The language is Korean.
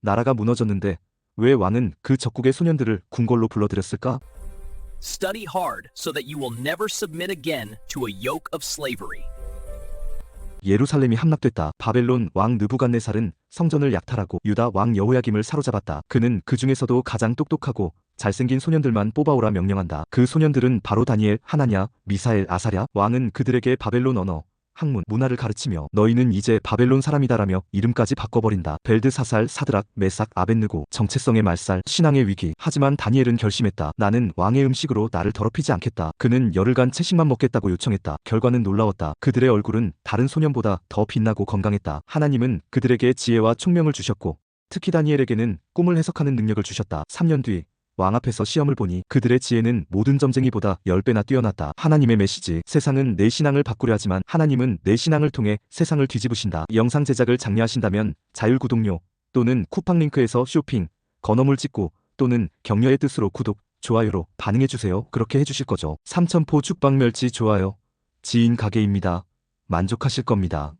나라가 무너졌는데 왜 왕은 그 적국의 소년들을 궁궐로 불러들였을까? Study hard so that you will never submit again to a yoke of slavery. 예루살렘이 함락됐다. 바벨론 왕 느부갓네살은 성전을 약탈하고 유다 왕 여호야김을 사로잡았다. 그는 그 중에서도 가장 똑똑하고 잘생긴 소년들만 뽑아오라 명령한다. 그 소년들은 바로 다니엘, 하나냐, 미사엘, 아사랴. 왕은 그들에게 바벨론 언어, 학문, 문화를 가르치며 너희는 이제 바벨론 사람이다라며 이름까지 바꿔버린다. 벨드사살, 사드락, 메삭, 아벤느고, 정체성의 말살, 신앙의 위기. 하지만 다니엘은 결심했다. 나는 왕의 음식으로 나를 더럽히지 않겠다. 그는 열흘간 채식만 먹겠다고 요청했다. 결과는 놀라웠다. 그들의 얼굴은 다른 소년보다 더 빛나고 건강했다. 하나님은 그들에게 지혜와 총명을 주셨고 특히 다니엘에게는 꿈을 해석하는 능력을 주셨다. 3년 뒤 왕 앞에서 시험을 보니 그들의 지혜는 모든 점쟁이보다 10배나 뛰어났다. 하나님의 메시지. 세상은 내 신앙을 바꾸려 하지만 하나님은 내 신앙을 통해 세상을 뒤집으신다. 영상 제작을 장려하신다면 자율 구독료 또는 쿠팡 링크에서 쇼핑, 건어물 찍고 또는 격려의 뜻으로 구독, 좋아요로 반응해주세요. 그렇게 해주실 거죠. 삼천포 죽방멸치 좋아요. 지인 가게입니다. 만족하실 겁니다.